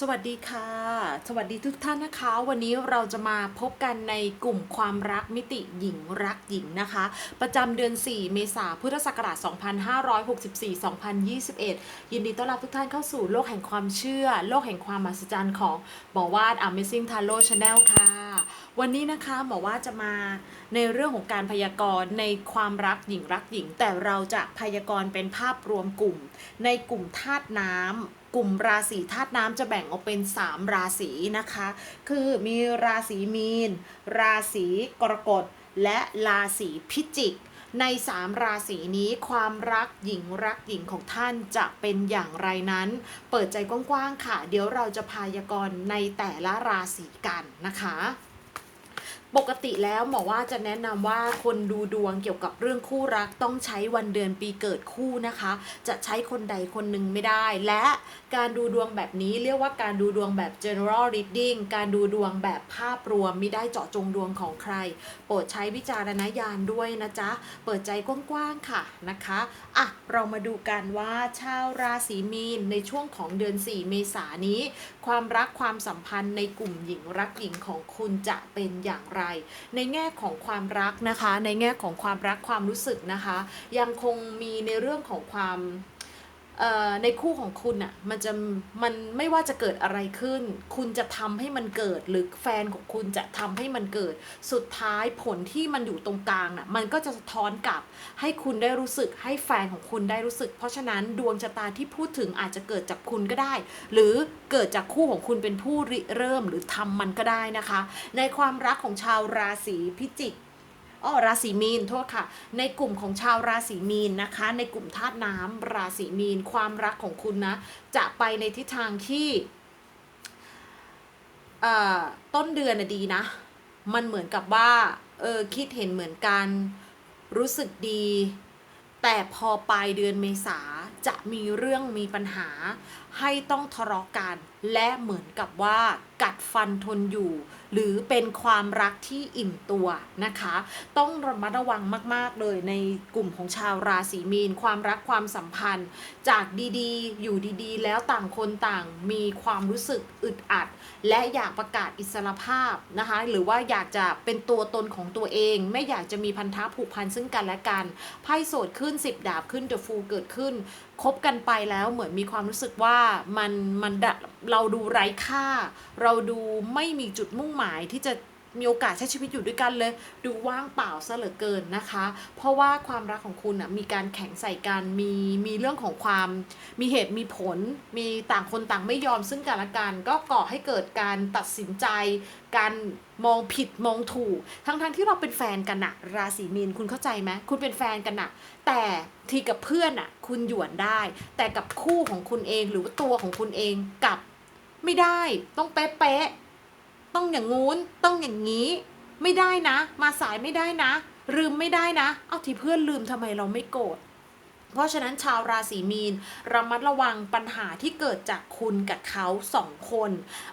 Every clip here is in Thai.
สวัสดีค่ะ สวัสดีทุกท่านนะคะ วันนี้เราจะมาพบกันในกลุ่มความรักมิติหญิงรักหญิงนะคะ ประจำเดือน 4 เมษายนพุทธศักราช 2564-2021 ยินดีต้อนรับทุกท่านเข้าสู่โลกแห่งความเชื่อ โลกแห่งความมหัศจรรย์ของหมอวาด Amazing Tarot Channel ค่ะ วันนี้นะคะหมอว่าจะมาในเรื่องของการพยากรณ์ในความรักหญิงรักหญิง แต่เราจะพยากรณ์เป็นภาพรวมกลุ่ม ในกลุ่มธาตุน้ำ กลุ่มราศีธาตุน้ำจะแบ่งออกเป็น 3 ราศีนะคะ คือมีราศีมีน ราศีกรกฎ และราศีพิจิกใน 3 ราศีนี้ความรักหญิงรักหญิงของท่านจะเป็นอย่างไรนั้น เปิดใจกว้างๆค่ะ เดี๋ยวเราจะพยากรณ์ในแต่ละราศีกันนะคะ ปกติแล้วหมอว่าจะแนะนำว่าคนดูดวงเกี่ยวกับเรื่องคู่รักต้องใช้วันเดือนปีเกิดคู่นะคะ จะใช้คนใดคนหนึ่งไม่ได้ และการดูดวงแบบนี้เรียกว่าการดูดวงแบบ general reading การดูดวงแบบภาพรวมไม่ได้เจาะจงดวงของใคร โปรดใช้วิจารณญาณด้วยนะจ๊ะ เปิดใจกว้างๆค่ะนะคะอะเรามาดูกันว่าชาวราศีมีนในช่วงของเดือน 4 เมษายนนี้ ความรักความสัมพันธ์ในกลุ่มหญิงรักหญิงของคุณจะเป็นอย่างไรในแง่ของความรักนะคะ ในแง่ของความรักความรู้สึกนะคะ ยังคงมีในเรื่องของความ ในคู่ของคุณอะ่ะมันจะมันไม่ว่าจะเกิดอะไรขึ้น คุณจะทำให้มันเกิด หรือแฟนของคุณจะทำให้มันเกิด สุดท้ายผลที่มันอยู่ตรงกลางน่ะมันก็จะสะท้อนกลับ ให้คุณได้รู้สึกให้แฟนของคุณได้รู้สึก เพราะฉะนั้นดวงชะตาที่พูดถึงอาจจะเกิดจากคุณก็ได้ หรือเกิดจากคู่ของคุณเป็นผู้ริเริ่มหรือทำมันก็ได้นะคะ ในความรักของชาวราศีพิจิก อ๋อราศีมีนโทษค่ะ ในกลุ่มของชาวราศีมีนนะคะ ในกลุ่มธาตุน้ำราศีมีน ความรักของคุณนะ จะไปในทิศทางที่ต้นเดือนนะดีนะ มันเหมือนกับว่าเออคิดเห็นเหมือนกัน รู้สึกดี แต่พอปลายเดือนเมษาจะมีเรื่องมีปัญหา ให้ต้องทะเลาะกัน และเหมือนกับว่ากัดฟันทนอยู่ หรือเป็นความรักที่อิ่มตัวนะคะ ต้องระมัดระวังมาก ๆ เลยในกลุ่มของชาวราศีมีน ความรักความสัมพันธ์ จากดีๆ อยู่ดีๆ แล้วต่างคนต่างมีความรู้สึกอึดอัด และอยากประกาศอิสรภาพนะคะ หรือว่าอยากจะเป็นตัวตนของตัวเอง ไม่อยากจะมีพันธะผูกพันซึ่งกันและกันไพ่โสดขึ้น 10 ดาบขึ้นเดอะฟูเกิดขึ้นคบกันไปแล้วเหมือนมีความรู้สึกว่ามันมันเราดูไร้ค่า เราดูไม่มีจุดมุ่งหมายที่จะ มีโอกาสใช้ชีวิตอยู่ด้วยกันเลย ดูว่างเปล่าซะเหลือเกินนะคะ เพราะว่าความรักของคุณอะมีการแข่งใส่กันมีมีเรื่องของความมีเหตุมีผล มีต่างคนต่างไม่ยอมซึ่งกันและกัน ก็ก่อให้เกิดการตัดสินใจ การมองผิดมองถูก ทั้งๆทที่เราเป็นแฟนกันนะราศีมีนคุณเข้าใจไหมคุณเป็นแฟนกันนะแต่ทีกับเพื่อนอะคุณหยวนได้ แต่กับคู่ของคุณเองหรือว่าตัวของคุณเองกับไม่ได้ต้องเป๊ะๆ ต้องอย่างงู้นต้องอย่างนี้ ไม่ได้นะ มาสายไม่ได้นะ ลืมไม่ได้นะ เอาที่เพื่อนลืมทำไมเราไม่โกรธเพราะฉะนั้นชาวราศีมีนระมัดระวังปัญหาที่เกิดจากคุณกับเขาสองคน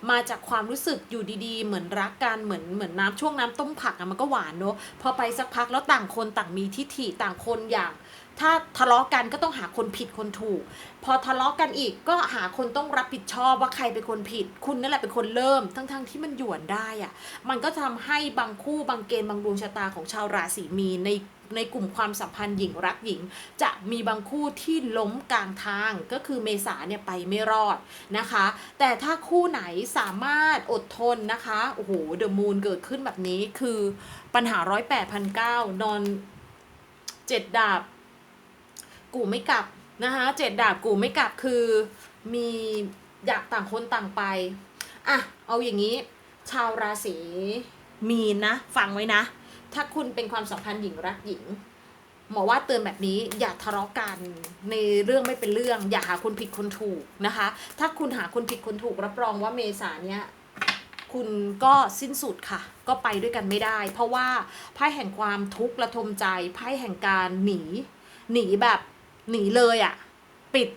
มาจากความรู้สึกอยู่ดีๆ เหมือนรักกันเหมือนเหมือนน้ำช่วงน้ำต้มผักอะมันก็หวานเนอะพอไปสักพักแล้วต่างคนต่างมีทิฐิต่างคนอย่าง ถ้าทะเลาะกันก็ต้องหาคนผิดคนถูก พอทะเลาะกันอีกก็หาคนต้องรับผิดชอบว่าใครเป็นคนผิด คุณนั่นแหละเป็นคนเริ่ม ทั้งๆที่มันหยวนได้อะมันก็ทำให้บางคู่บางเกณฑ์บางดวงชะตาของชาวราศีมีในในกลุ่มความสัมพันธ์หญิงรักหญิง จะมีบางคู่ที่ล้มกลางทางก็คือเมษาเนี่ยไปไม่รอดนะคะ แต่ถ้าคู่ไหนสามารถอดทนนะคะโอ้โหเดอะมูนเกิดขึ้นแบบนี้คือปัญหาร้อยแปดพันเก้านอนเจ็ดดาบ กูไม่กลับนะคะเจ็ดดาบกูไม่กลับคือมีอยากต่างคนต่างไปอะเอาอย่างนี้ ชาวราศีมีนนะฟังไว้นะ ถ้าคุณเป็นความสัมพันธ์หญิงรักหญิงหมอว่าเตือนแบบนี้อย่าทะเลาะกันในเรื่องไม่เป็นเรื่อง อย่าหาคนผิดคนถูกนะคะ ถ้าคุณหาคนผิดคนถูกรับรองว่าเมษาเนี้ยคุณก็สิ้นสุดค่ะ ก็ไปด้วยกันไม่ได้ เพราะว่าไพ่แห่งความทุกข์ระทมใจไพ่แห่งการหนี หนีแบบ หนีเลยอะ่ะ ปิด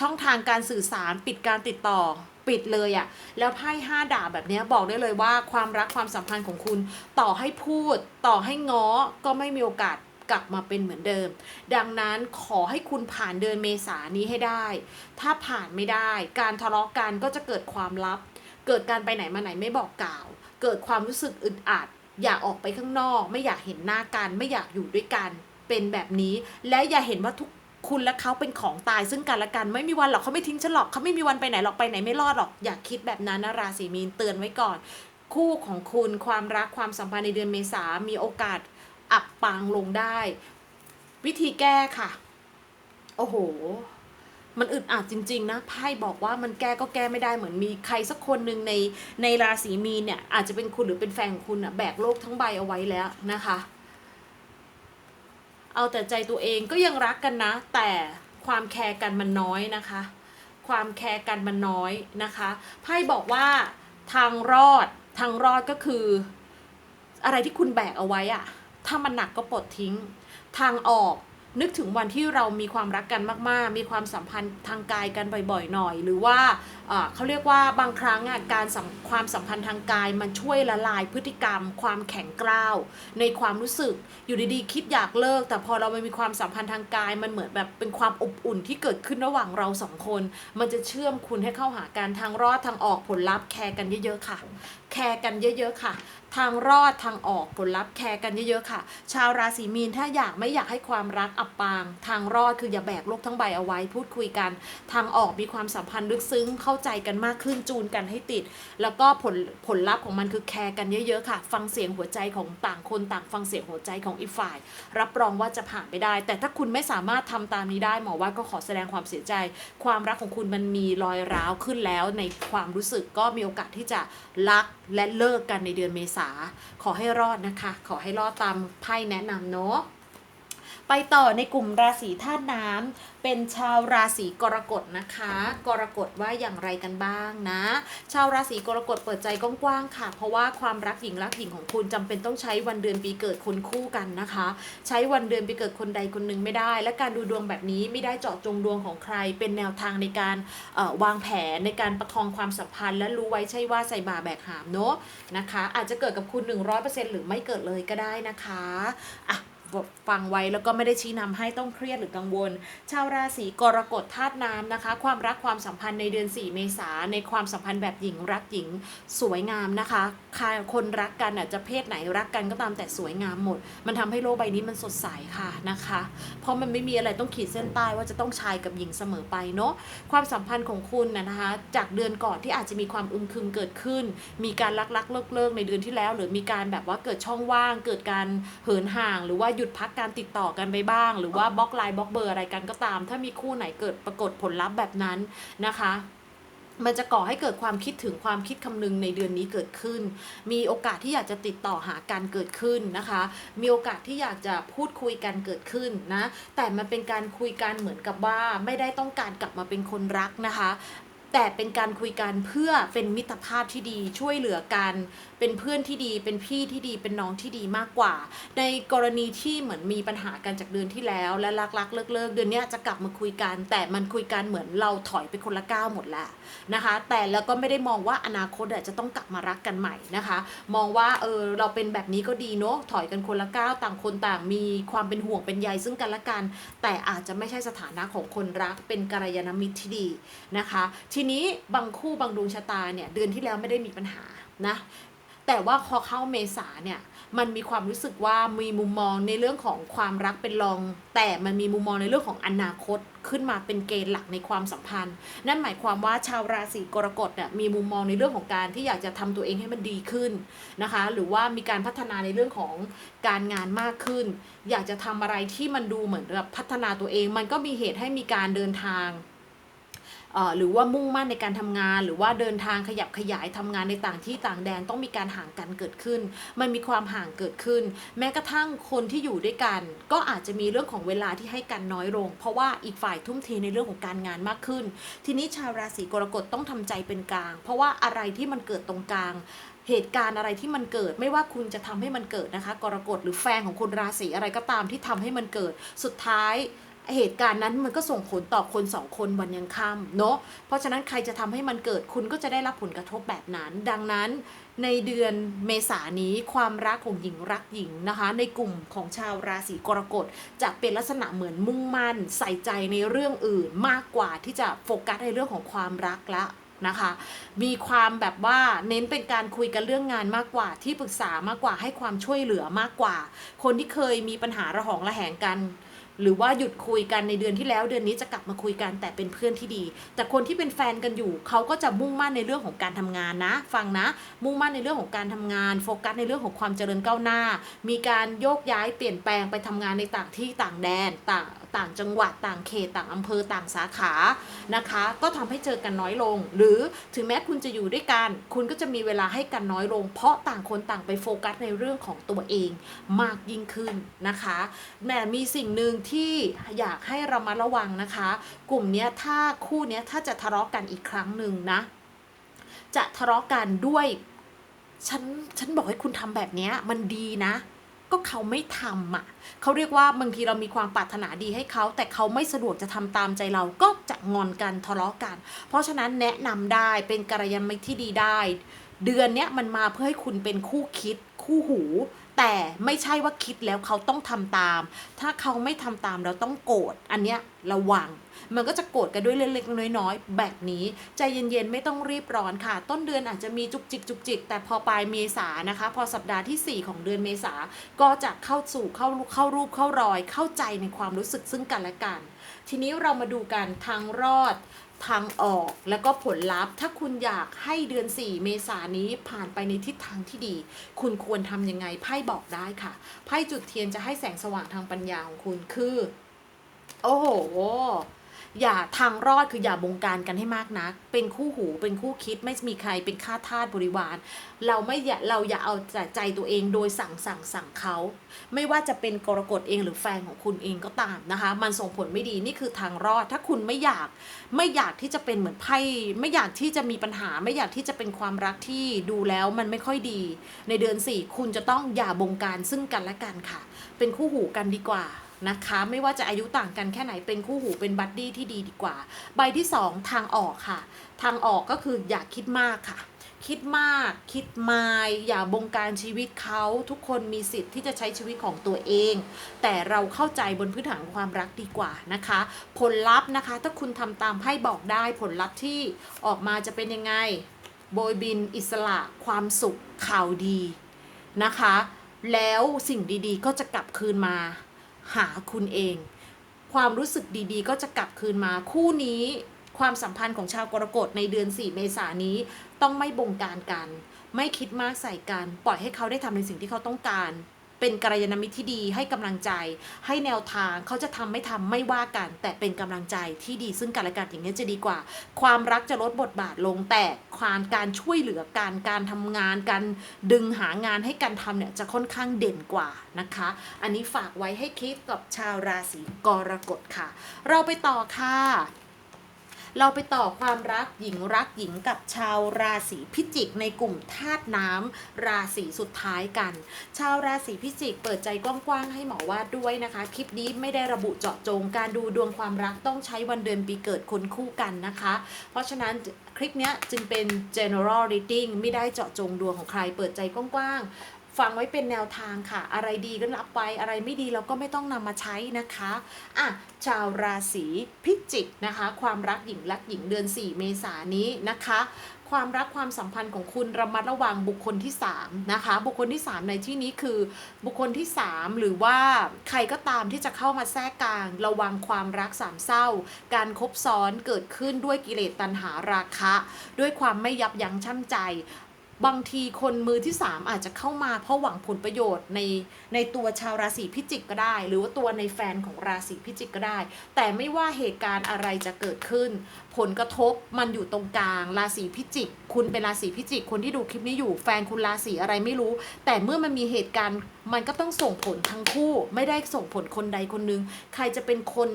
ช่องทางการสื่อสาร ปิดการติดต่อ ปิดเลยอะ่ะ แล้วไพ่ห้าดาบแบบนี้บอกได้เลยว่าความรักความสัมพันธ์ของคุณต่อให้พูด ต่อให้ง้อก็ไม่มีโอกาสกลับมาเป็นเหมือนเดิม ดังนั้นขอให้คุณผ่านเดือนเมษานี้ให้ได้ ถ้าผ่านไม่ได้ การทะเลาะกันก็จะเกิดความลับ เกิดการไปไหนมาไหนไม่บอกกล่าว เกิดความรู้สึกอึดอัด อยากออกไปข้างนอก ไม่อยากเห็นหน้ากัน ไม่อยากอยู่ด้วยกัน เป็นแบบนี้ และอย่าเห็นว่าทุก คุณและเขาเป็นของตายซึ่งกันและกันไม่มีวันหรอกเขาไม่ทิ้งฉันหรอกเขาไม่มีวันไปไหนหรอกไปไหนไม่รอดหรอกอย่าคิดแบบนั้นนะราศีมีนเตือนไว้ก่อน คู่ของคุณความรักความสัมพันธ์ในเดือนเมษามีโอกาสอับปางลงได้ วิธีแก้ค่ะ โอ้โห มันอึดอัดจริง ๆ นะไพ่บอกว่ามันแก้ก็แก้ไม่ได้เหมือนมีใครสักคนหนึ่งในในราศีมีนเนี่ยอาจจะเป็นคุณหรือเป็นแฟนของคุณอะแบกโลกทั้งใบเอาไว้แล้วนะคะ เอาแต่ใจตัวเองก็ยังรักกันนะ แต่ความแคร์กันมันน้อยนะคะ ความแคร์กันมันน้อยนะคะไพ่บอกว่าทางรอดทางรอดก็คือ อะไรที่คุณแบกเอาไว้อะถ้ามันหนักก็ปลดทิ้ง ทางออก นึกถึงวันที่เรามีความรักกันมาก ๆ มีความสัมพันธ์ทางกายกันบ่อย ๆ หน่อย หรือว่าเขาเรียกว่าบางครั้งการความสัมพันธ์ทางกายมันช่วยละลายพฤติกรรม ความแข็งกร้าว ในความรู้สึกอยู่ดีๆ คิดอยากเลิก แต่พอเราไม่มีความสัมพันธ์ทางกาย มันเหมือนแบบเป็นความอบอุ่นที่เกิดขึ้นระหว่างเราสองคน มันจะเชื่อมคุณให้เข้าหากันทางรอดทางออกผลลัพธ์แคร์กันเยอะๆค่ะ แคร์กันเยอะ ๆ ค่ะ ทางรอดทางออกผลลัพธ์แคร์กันเยอะๆค่ะ ชาวราศีมีนถ้าอยากไม่อยากให้ความรักอับปาง ทางรอดคืออย่าแบกโลกทั้งใบเอาไว้ พูดคุยกัน ทางออกมีความสัมพันธ์ลึกซึ้งเข้าใจกันมากขึ้นจูนกันให้ติด แล้วก็ผลผลลัพธ์ของมันคือแคร์กันเยอะๆค่ะ ฟังเสียงหัวใจของต่างคนต่างฟังเสียงหัวใจของอีกฝ่าย รับรองว่าจะผ่านไปได้ แต่ถ้าคุณไม่สามารถทำตามนี้ได้หมอว่าก็ขอแสดงความเสียใจ ความรักของคุณมันมีรอยร้าวขึ้นแล้วในความรู้สึกก็มีโอกาสที่จะรักและเลิกกันในเดือนเมษาขอให้รอดนะคะ ขอให้รอดตามไพ่แนะนำเนาะ ไปต่อในกลุ่มราศีธาตุน้ำเป็นชาวราศีกรกฎนะคะ กรกฎว่าอย่างไรกันบ้างนะ ชาวราศีกรกฎเปิดใจกว้างๆค่ะ เพราะว่าความรักหญิงรักหญิงของคุณจำเป็นต้องใช้วันเดือนปีเกิดคนคู่กันนะคะ ใช้วันเดือนปีเกิดคนใดคนหนึ่งไม่ได้ และการดูดวงแบบนี้ไม่ได้เจาะจงดวงของใคร เป็นแนวทางในการวางแผนในการประคองความสัมพันธ์ และรู้ไว้ใช่ว่าใส่บาแบกหามเนาะนะคะ อาจจะเกิดกับคุณ 100%หรือไม่เกิดเลยก็ได้นะคะอะ ฟังไว้แล้วก็ไม่ได้ชี้นำให้ต้องเครียดหรือกังวล ชาวราศีกรกฎธาตุน้ำนะคะ ความรักความสัมพันธ์ในเดือน 4 เมษาในความสัมพันธ์แบบหญิงรักหญิงสวยงามนะคะคคนรักกันอะจะเพศไหนรักกันก็ตามแต่สวยงามหมด มันทำให้โลกใบนี้มันสดใสค่ะนะคะ เพราะมันไม่มีอะไรต้องขีดเส้นใต้ว่าจะต้องชายกับหญิงเสมอไปเนาะความสัมพันธ์ของคุณนะนะคะ จากเดือนก่อนที่อาจจะมีความอึมครึมเกิดขึ้น มีการลักลักเลิกเลิกในเดือนที่แล้ว หรือมีการแบบว่าเกิดช่องว่าง เกิดการเหินห่างหรือว่าหยุดพักการติดต่อกันไปบ้าง หรือว่าบล็อกไลน์บล็อกเบอร์อะไรกันก็ตาม ถ้ามีคู่ไหนเกิดปรากฏผลลัพธ์แบบนั้นนะคะมันจะก่อให้เกิดความคิดถึงความคิดคำนึงในเดือนนี้เกิดขึ้น มีโอกาสที่อยากจะติดต่อหากันเกิดขึ้นนะคะ มีโอกาสที่อยากจะพูดคุยกันเกิดขึ้นนะ แต่มันเป็นการคุยกันเหมือนกับว่าไม่ได้ต้องการกลับมาเป็นคนรักนะคะ แต่เป็นการคุยกันเพื่อเป็นมิตรภาพที่ดีช่วยเหลือกัน เป็นเพื่อนที่ดี เป็นพี่ที่ดีเป็นน้องที่ดีมากกว่า ในกรณีที่เหมือนมีปัญหากันจากเดือนที่แล้ว และรักๆเลิกเลิกๆเดือนนี้จะกลับมาคุยกัน แต่มันคุยกันเหมือนเราถอยไปคนละก้าวหมดแล้วนะคะ แต่แล้วก็ไม่ได้มองว่าอนาคตจะต้องกลับมารักกันใหม่นะคะ มองว่าเออเราเป็นแบบนี้ก็ดีเนาะถอยกันคนละก้าวต่างคนต่างมีความเป็นห่วงเป็นใยซึ่งกันและกัน แต่อาจจะไม่ใช่สถานะของคนรักเป็นกัลยาณมิตรที่ดีนะคะทีนี้บางคู่บางดวงชะตาเนี่ยเดือนที่แล้วไม่ได้มีปัญหานะ แต่ว่าพอเข้าเมษาเนี่ยมันมีความรู้สึกว่ามีมุมมองในเรื่องของความรักเป็นรอง แต่มันมีมุมมองในเรื่องของอนาคตขึ้นมาเป็นเกณฑ์หลักในความสัมพันธ์ นั่นหมายความว่าชาวราศีกรกฎเนี่ยมีมุมมองในเรื่องของการที่อยากจะทำตัวเองให้มันดีขึ้นนะคะ หรือว่ามีการพัฒนาในเรื่องของการงานมากขึ้น อยากจะทำอะไรที่มันดูเหมือนกับพัฒนาตัวเอง มันก็มีเหตุให้มีการเดินทาง หรือว่ามุ่งมั่นในการทำงาน หรือว่าเดินทางขยับขยายทำงานในต่างที่ต่างแดนต้องมีการห่างกันเกิดขึ้น มันมีความห่างเกิดขึ้น แม้กระทั่งคนที่อยู่ด้วยกัน ก็อาจจะมีเรื่องของเวลาที่ให้กันน้อยลง เพราะว่าอีกฝ่ายทุ่มเทในเรื่องของการงานมากขึ้น ทีนี้ชาวราศีกรกฎต้องทำใจเป็นกลาง เพราะว่าอะไรที่มันเกิดตรงกลางเหตุการณ์อะไรที่มันเกิดไม่ว่าคุณจะทำให้มันเกิดนะคะ กรกฎหรือแฟนของคุณราศีอะไรก็ตามที่ทำให้มันเกิดสุดท้าย เหตุการณ์นั้นมันก็ส่งผลต่อคนสองคนวันยังค่ำเนาะเพราะฉะนั้นใครจะทำให้มันเกิดคุณก็จะได้รับผลกระทบแบบนั้น ดังนั้นในเดือนเมษานี้ความรักของหญิงรักหญิงนะคะ ในกลุ่มของชาวราศีกรกฎจะเป็นลักษณะเหมือนมุ่งมั่น ใส่ใจในเรื่องอื่นมากกว่าที่จะโฟกัสในเรื่องของความรักละนะคะ มีความแบบว่าเน้นเป็นการคุยกันเรื่องงานมากกว่าที่ปรึกษามากกว่าให้ความช่วยเหลือมากกว่า คนที่เคยมีปัญหาระหองระแหงกัน หรือว่าหยุดคุยกันในเดือนที่แล้วเดือนนี้จะกลับมาคุยกันแต่เป็นเพื่อนที่ดี แต่คนที่เป็นแฟนกันอยู่เขาก็จะมุ่งมั่นในเรื่องของการทำงานนะ ฟังนะ มุ่งมั่นในเรื่องของการทำงาน โฟกัสในเรื่องของความเจริญก้าวหน้า มีการโยกย้ายเปลี่ยนแปลงไปทำงานในต่างที่ต่างแดนต่าง ต่างจังหวัดต่างเขตต่างอำเภอต่างสาขานะคะ ก็ทำให้เจอกันน้อยลง หรือถึงแม้คุณจะอยู่ด้วยกัน คุณก็จะมีเวลาให้กันน้อยลง เพราะต่างคนต่างไปโฟกัสในเรื่องของตัวเองมากยิ่งขึ้นนะคะแหมมีสิ่งหนึ่งที่อยากให้เรามาระวังนะคะ กลุ่มนี้ถ้าคู่นี้ถ้าจะทะเลาะกันอีกครั้งหนึ่งนะ จะทะเลาะกันด้วยฉันฉันบอกให้คุณทำแบบนี้มันดีนะ ก็เขาไม่ทำอะเขาเรียกว่าบางทีเรามีความปรารถนาดีให้เขา แต่เขาไม่สะดวกจะทำตามใจเราก็จะงอนกันทะเลาะกัน เพราะฉะนั้นแนะนำได้เป็นกัลยาณมิตรที่ดีได้ เดือนเนี้ยมันมาเพื่อให้คุณเป็นคู่คิดคู่หู แต่ไม่ใช่ว่าคิดแล้วเขาต้องทำตาม ถ้าเขาไม่ทำตามเราต้องโกรธอันเนี้ยระวัง มันก็จะโกรธกันด้วยเล็กๆน้อยๆ แบบนี้ ใจเย็นๆ ไม่ต้องรีบร้อนค่ะ ต้นเดือนอาจจะมีจุกจิกจุกจิกแต่พอปลายเมษานะคะ พอสัปดาห์ที่ 4 ของเดือนเมษาก็จะเข้าสู่เข้าเข้ารูปเข้ารอย เข้าใจในความรู้สึกซึ่งกันและกัน ทีนี้เรามาดูกันทางรอดทางออกแล้วก็ผลลัพธ์ ถ้าคุณอยากให้เดือน 4 เมษานนี้ผ่านไปในทิศทางที่ดี คุณควรทำยังไงไพ่บอกได้ค่ะไพ่จุดเทียนจะให้แสงสว่างทางปัญญาของคุณคือ โอ้โห อย่าทางรอดคืออย่าบงการกันให้มากนัก เป็นคู่หูเป็นคู่คิดไม่มีใครเป็นข้าทาสบริวาร เราไม่อย่าเราอย่าเอาแต่ใจตัวเองโดยสั่งสั่งสั่งเขา ไม่ว่าจะเป็นกรกฎเองหรือแฟนของคุณเองก็ตามนะคะ มันส่งผลไม่ดีนี่คือทางรอด ถ้าคุณไม่อยากไม่อยากที่จะเป็นเหมือนไพ่ไม่อยากที่จะมีปัญหา ไม่อยากที่จะเป็นความรักที่ดูแล้วมันไม่ค่อยดี ในเดือนสี่คุณจะต้องอย่าบงการซึ่งกันและกันค่ะ เป็นคู่หูกันดีกว่า นะคะ ไม่ว่าจะอายุต่างกันแค่ไหนเป็นคู่หูเป็นบัดดี้ที่ดีดีกว่า ใบที่สองทางออกค่ะ ทางออกก็คืออย่าคิดมากค่ะ คิดมาก คิดมาย อย่าบงการชีวิตเขาทุกคนมีสิทธิ์ที่จะใช้ชีวิตของตัวเอง แต่เราเข้าใจบนพื้นฐานความรักดีกว่านะคะ ผลลัพธ์นะคะ ถ้าคุณทำตามไพ่บอกได้ผลลัพธ์ที่ออกมาจะเป็นยังไงโบยบินอิสระความสุขข่าวดีนะคะ แล้วสิ่งดีๆก็จะกลับคืนมา หาคุณเอง ความรู้สึกดีๆ ก็จะกลับคืนมาคู่นี้ความสัมพันธ์ของชาวกรกฎในเดือน 4 เมษายนนี้ต้องไม่บงการกัน ไม่คิดมากใส่กัน ปล่อยให้เขาได้ทำในสิ่งที่เขาต้องการ เป็นกัลยาณมิตรที่ดีให้กำลังใจ ให้แนวทางเขาจะทำไม่ทำไม่ว่ากัน แต่เป็นกำลังใจที่ดีซึ่งกันและกันอย่างนี้จะดีกว่า ความรักจะลดบทบาทลงแต่ความการช่วยเหลือการการทำงานการดึงหางานให้กันทำเนี่ยจะค่อนข้างเด่นกว่านะคะ อันนี้ฝากไว้ให้คิดกับชาวราศีกรกฎค่ะ เราไปต่อค่ะ เราไปต่อความรักหญิงรักหญิงกับชาวราศีพิจิกในกลุ่มธาตุน้ำราศีสุดท้ายกัน ชาวราศีพิจิกเปิดใจกว้างๆให้หมอวาดด้วยนะคะ คลิปนี้ไม่ได้ระบุเจาะจงการดูดวงความรักต้องใช้วันเดือนปีเกิดคนคู่กันนะคะ เพราะฉะนั้นคลิปนี้จึงเป็น general reading ไม่ได้เจาะจงดวงของใครเปิดใจกว้างๆ ฟังไว้เป็นแนวทางค่ะ อะไรดีก็รับไปอะไรไม่ดีเราก็ไม่ต้องนำมาใช้นะคะอะชาวราศีพิจิกนะคะ ความรักหญิงรักหญิงเดือน 4 เมษายนนี้นะคะ ความรักความสัมพันธ์ของคุณระมัดระวังบุคคลที่3นะคะ บุคคลที่ 3 ในที่นี้คือ บุคคลที่ 3 หรือว่าใครก็ตามที่จะเข้ามาแทรกกลาง ระวังความรักสามเศร้า การคบซ้อนเกิดขึ้นด้วยกิเลสตัณหาราคะ ด้วยความไม่ยับยั้งชั่งใจ บางทีคนมือที่ 3 อาจจะเข้ามาเพราะหวังผลประโยชน์ในในตัวชาวราศีพิจิกก็ได้ หรือว่าตัวในแฟนของราศีพิจิกก็ได้ แต่ไม่ว่าเหตุการณ์อะไรจะเกิดขึ้น ผลกระทบมันอยู่ตรงกลางราศีพิจิก คุณเป็นราศีพิจิก คนที่ดูคลิปนี้อยู่แฟนคุณราศีอะไรไม่รู้ แต่เมื่อมันมีเหตุการณ์มันก็ต้องส่งผลทั้งคู่ ไม่ได้ส่งผลคนใดคนหนึงใครจะเป็นคน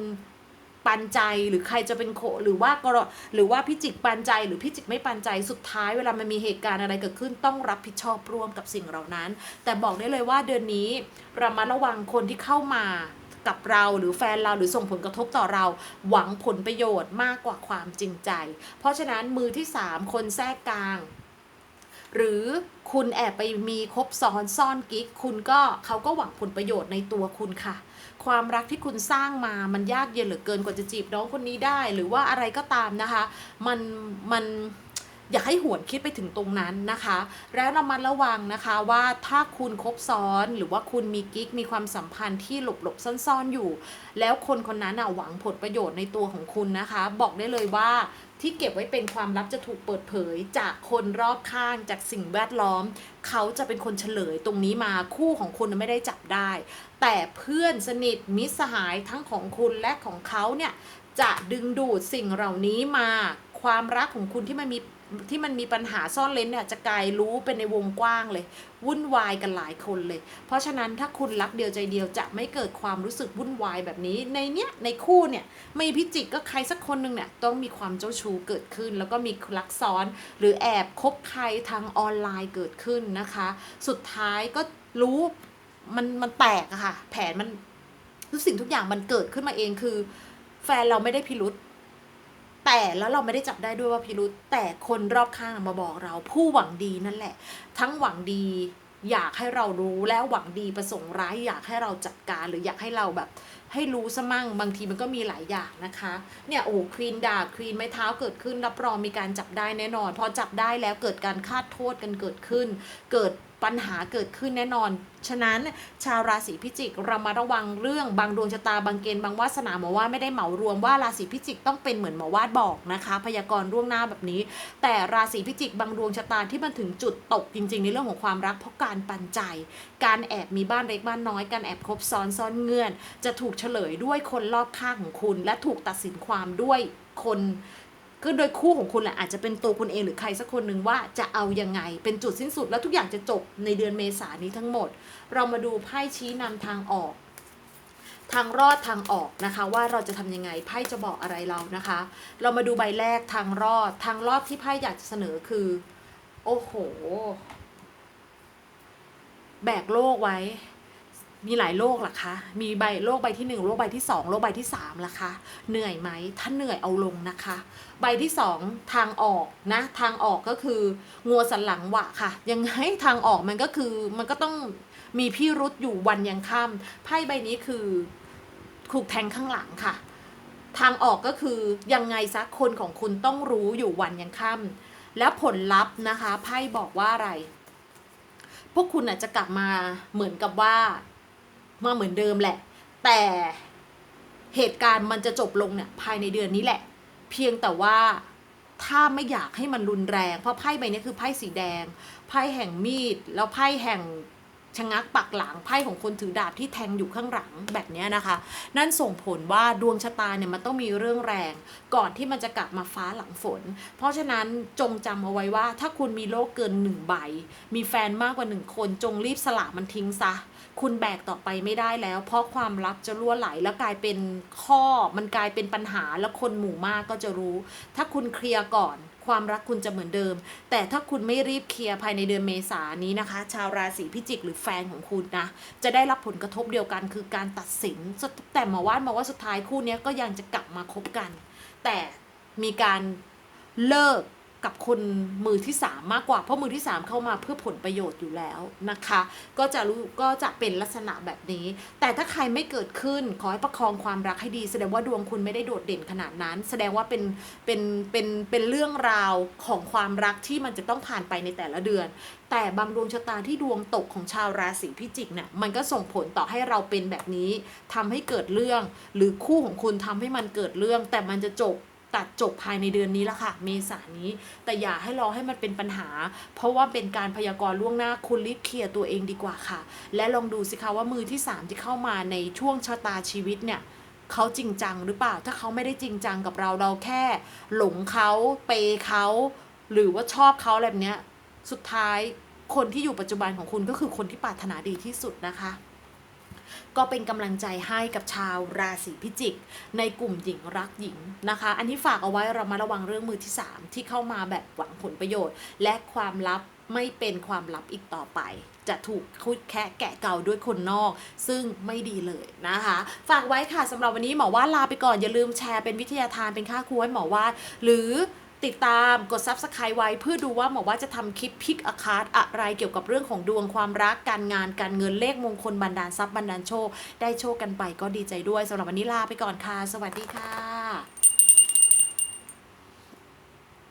ปันใจหรือใครจะเป็นโคหรือว่ากรหรือว่าพิจิกปันใจหรือพิจิกไม่ปันใจสุดท้ายเวลามันมีเหตุการณ์อะไรเกิดขึ้นต้องรับผิดชอบร่วมกับสิ่งเหล่านั้น แต่บอกได้เลยว่าเดือนนี้เระมัดระวังคนที่เข้ามากับเราหรือแฟนเราหรือส่งผลกระทบต่อเรา หวังผลประโยชน์มากกว่าความจริงใจ เพราะฉะนั้นมือที่ 3 คนแทรกกลาง หรือคุณแอบไปมีคบซ้อนซ่อนกิ๊กคุณก็เขาก็หวังผลประโยชน์ในตัวคุณค่ะ ความรักที่คุณสร้างมามันยากเย็นเหลือเกินกว่าจะจีบน้องคนนี้ได้ หรือว่าอะไรก็ตามนะคะ มันมัน อยากให้หวนคิดไปถึงตรงนั้นนะคะ แล้วระมัดระวังนะคะว่าถ้าคุณคบซ้อนหรือว่าคุณมีกิ๊กมีความสัมพันธ์ที่หลบหลบๆซ่อนๆอยู่ แล้วคนคนนั้นอะหวังผลประโยชน์ในตัวของคุณนะคะ บอกได้เลยว่าที่เก็บไว้เป็นความลับจะถูกเปิดเผยจากคนรอบข้างจากสิ่งแวดล้อม เขาจะเป็นคนเฉลยตรงนี้มาคู่ของคุณไม่ได้จับได้ แต่เพื่อนสนิทมิตรสหายทั้งของคุณและของเขาเนี่ยจะดึงดูดสิ่งเหล่านี้มาความรักของคุณที่มันมี ที่มันมีปัญหาซ่อนเล้นเนี่ยจะกลายรู้เป็นในวงกว้างเลย วุ่นวายกันหลายคนเลย เพราะฉะนั้นถ้าคุณรักเดียวใจเดียวจะไม่เกิดความรู้สึกวุ่นวายแบบนี้ ในเนี้ยในคู่เนี่ยไม่พิจิกก็ใครสักคนหนึ่งเนี่ยต้องมีความเจ้าชู้เกิดขึ้น แล้วก็มีรักซ้อน หรือแอบคบใครทางออนไลน์เกิดขึ้นนะคะ สุดท้ายก็รู้มันมันแตกอะค่ะ แผนมันทุกสิ่งทุกอย่างมันเกิดขึ้นมาเองคือ แฟนเราไม่ได้พิรุษ แต่แล้วเราไม่ได้จับได้ด้วยว่าพิรุษแต่คนรอบข้างมาบอกเราผู้หวังดีนั่นแหละ ทั้งหวังดีอยากให้เรารู้และหวังดีประสงค์ร้ายอยากให้เราจัดการหรืออยากให้เราแบบ ให้รู้ซะมั่งบางทีมันก็มีหลายอย่างนะคะ เนี่ยโอ้ควีนดาบควีนไม้เท้าเกิดขึ้นรับรองมีการจับได้แน่นอน พอจับได้แล้วเกิดการคาดโทษกันเกิดขึ้น เกิด ปัญหาเกิดขึ้นแน่นอน ฉะนั้นชาวราศีพิจิกเรามาระวังเรื่องบางดวงชะตาบางเกณฑ์บางวาสนาหมอว่าไม่ได้เหมารวมว่าราศีพิจิกต้องเป็นเหมือนหมอวาดบอกนะคะ พยากรณ์ล่วงหน้าแบบนี้ แต่ราศีพิจิกบางดวงชะตาที่มันถึงจุดตกจริง ๆ ในเรื่องของความรักเพราะการปันใจ การแอบมีบ้านเล็กบ้านน้อย การแอบคบซ้อนซ่อนเงื่อน จะถูกเฉลยด้วยคนรอบข้างของคุณ และถูกตัดสินความด้วยคน ก็โดยคู่ของคุณแหละอาจจะเป็นตัวคุณเองหรือใครสักคนหนึ่งว่าจะเอายังไง เป็นจุดสิ้นสุดแล้วทุกอย่างจะจบในเดือนเมษานี้ทั้งหมด เรามาดูไพ่ชี้นำทางออก ทางรอดทางออกนะคะ ว่าเราจะทำยังไงไพ่จะบอกอะไรเรานะคะ เรามาดูใบแรกทางรอด ทางรอดที่ไพ่อยากจะเสนอคือ โอ้โห แบกโลกไว้ มีหลายโลกหรอคะ มีใบโลกใบที่หนึ่งโลกใบที่สองโลกใบที่สามล่ะคะ เหนื่อยไหม ถ้าเหนื่อยเอาลงนะคะ ใบที่สองทางออกนะ ทางออกก็คืองัวสันหลังหวะค่ะ ยังไงทางออกมันก็คือมันก็ต้องมีพี่รุษอยู่วันยังค่ำไพ่ใบนี้คือถูกแทงข้างหลังค่ะ ทางออกก็คือยังไงซะคนของคุณต้องรู้อยู่วันยังค่ำแล้วผลลัพธ์นะคะไพ่บอกว่าอะไร พวกคุณอาจจะกลับมาเหมือนกับว่า มาเหมือนเดิมแหละ แต่เหตุการณ์มันจะจบลงเนี่ยภายในเดือนนี้แหละ เพียงแต่ว่าถ้าไม่อยากให้มันรุนแรง เพราะไพ่ใบนี้คือไพ่สีแดง ไพ่แห่งมีด แล้วไพ่แห่งชะงักปักหลังไพ่ของคนถือดาบที่แทงอยู่ข้างหลังแบบนี้นะคะ นั่นส่งผลว่าดวงชะตาเนี่ยมันต้องมีเรื่องแรง ก่อนที่มันจะกลับมาฟ้าหลังฝน เพราะฉะนั้นจงจำเอาไว้ว่า ถ้าคุณมีโลกเกินหนึ่งใบ มีแฟนมากกว่าหนึ่งคน จงรีบสละมันทิ้งซะ คุณแบกต่อไปไม่ได้แล้ว เพราะความลับจะรั่วไหลแล้วกลายเป็นข้อมันกลายเป็นปัญหาแล้วคนหมู่มากก็จะรู้ ถ้าคุณเคลียร์ก่อนความรักคุณจะเหมือนเดิม แต่ถ้าคุณไม่รีบเคลียร์ภายในเดือนเมษานี้นะคะ ชาวราศีพิจิกหรือแฟนของคุณนะ จะได้รับผลกระทบเดียวกันคือการตัดสิน แต่หมาว่านมาว่าสุดท้ายคู่นี้ก็ยังจะกลับมาคบกัน แต่มีการเลิก กับคนมือที่สามมากกว่า เพราะมือที่สามเข้ามาเพื่อผลประโยชน์อยู่แล้วนะคะ ก็จะรู้ก็จะเป็นลักษณะแบบนี้ แต่ถ้าใครไม่เกิดขึ้นขอให้ประคองความรักให้ดี แสดงว่าดวงคุณไม่ได้โดดเด่นขนาดนั้น แสดงว่าเป็นเป็นเป็นเป็นเรื่องราวของความรักที่มันจะต้องผ่านไปในแต่ละเดือน แต่บางดวงชะตาที่ดวงตกของชาวราศีพิจิกเนี่ยมันก็ส่งผลต่อให้เราเป็นแบบนี้ทำให้เกิดเรื่อง หรือคู่ของคุณทำให้มันเกิดเรื่อง แต่มันจะจบ ตัดจบภายในเดือนนี้ละค่ะ เมษายนนี้ แต่อย่าให้รอให้มันเป็นปัญหา เพราะว่าเป็นการพยากรณ์ล่วงหน้าคุณรีบเคลียร์ตัวเองดีกว่าค่ะ และลองดูสิคะว่ามือที่ 3 ที่เข้ามาในช่วงชะตาชีวิตเนี่ยเขาจริงจังหรือเปล่า ถ้าเขาไม่ได้จริงจังกับเราเราแค่ หลงเขาเปย์เขา หรือว่าชอบเขาอะไรแบบเนี้ยสุดท้ายคนที่อยู่ปัจจุบันของคุณก็คือคนที่ปรารถนาดีที่สุดนะคะ ก็เป็นกำลังใจให้กับชาวราศีพิจิก ในกลุ่มหญิงรักหญิงนะคะ อันนี้ฝากเอาไว้เรามาระวังเรื่องมือที่ 3 ที่เข้ามาแบบหวังผลประโยชน์ และความลับไม่เป็นความลับอีกต่อไป จะถูกคุดแคะแกะเก่าด้วยคนนอก ซึ่งไม่ดีเลยนะคะ ฝากไว้ค่ะสำหรับวันนี้หมอว่าลาไปก่อนอย่าลืมแชร์เป็นวิทยาทานเป็นค่าครูให้หมอว่าหรือ ติดตามกด subscribe ไว้ เพื่อดูว่าหมอว่าจะทำคลิปพิกอาคาร์อะไรเกี่ยวกับเรื่องของดวงความรักการงานการเงินเลขมงคลบันดาลทรัพย์บันดาลโชค ได้โชคกันไปก็ดีใจด้วยสำหรับวันนี้ลาไปก่อนค่ะ สวัสดีค่ะ